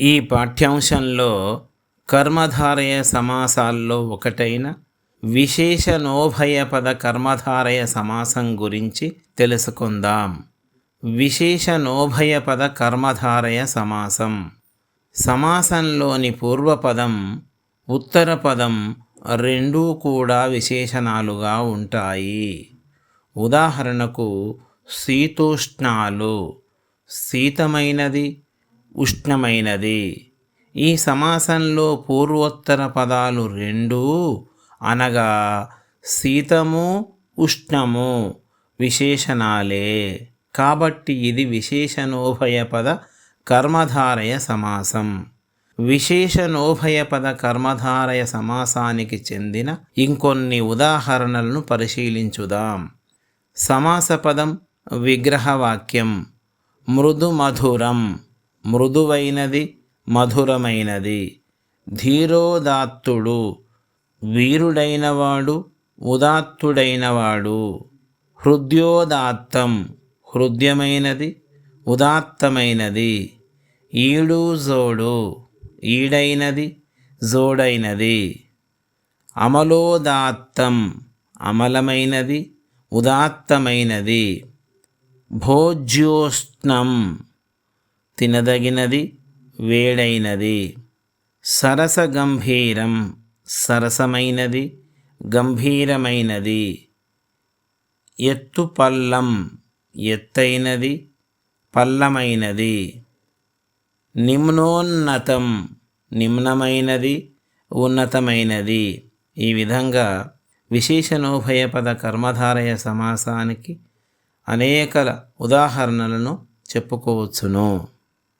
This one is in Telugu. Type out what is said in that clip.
ఈ పాఠ్యాంశంలో కర్మధారయ సమాసాల్లో ఒకటైన విశేషణోభయపద కర్మధారయ సమాసం గురించి తెలుసుకుందాం. విశేషణోభయపద కర్మధారయ సమాసం. సమాసంలోని పూర్వపదం ఉత్తర పదం రెండూ కూడా విశేషణాలుగా ఉంటాయి. ఉదాహరణకు శీతోష్ణాలు. శీతమైనది ఉష్ణమైనది. ఈ సమాసంలో పూర్వోత్తర పదాలు రెండూ అనగా శీతము ఉష్ణము విశేషణాలే. కాబట్టి ఇది విశేషణోభయపద కర్మధారయ సమాసం. విశేషణోభయపద కర్మధారయ సమాసానికి చెందిన ఇంకొన్ని ఉదాహరణలను పరిశీలించుదాం. సమాసపదం విగ్రహవాక్యం మృదు మధురం మృదువైనది మధురమైనది. ధీరోదాత్తుడు వీరుడైనవాడు ఉదాత్తుడైనవాడు. హృదయోదాత్తం హృదయమైనది ఉదాత్తమైనది. ఈడు జోడు ఈడైనది జోడైనది. అమలోదాత్తం అమలమైనది ఉదాత్తమైనది. భోజ్యోష్ణం తినదగినది వేడైనది. సరసగంభీరం సరసమైనది గంభీరమైనది. ఎత్తు పల్లం ఎత్తైనది పల్లమైనది. నిమ్నోన్నతం నిమ్నమైనది ఉన్నతమైనది. ఈ విధంగా విశేషణోభయపద కర్మధారయ సమాసానికి అనేక ఉదాహరణలను చెప్పుకోవచ్చును.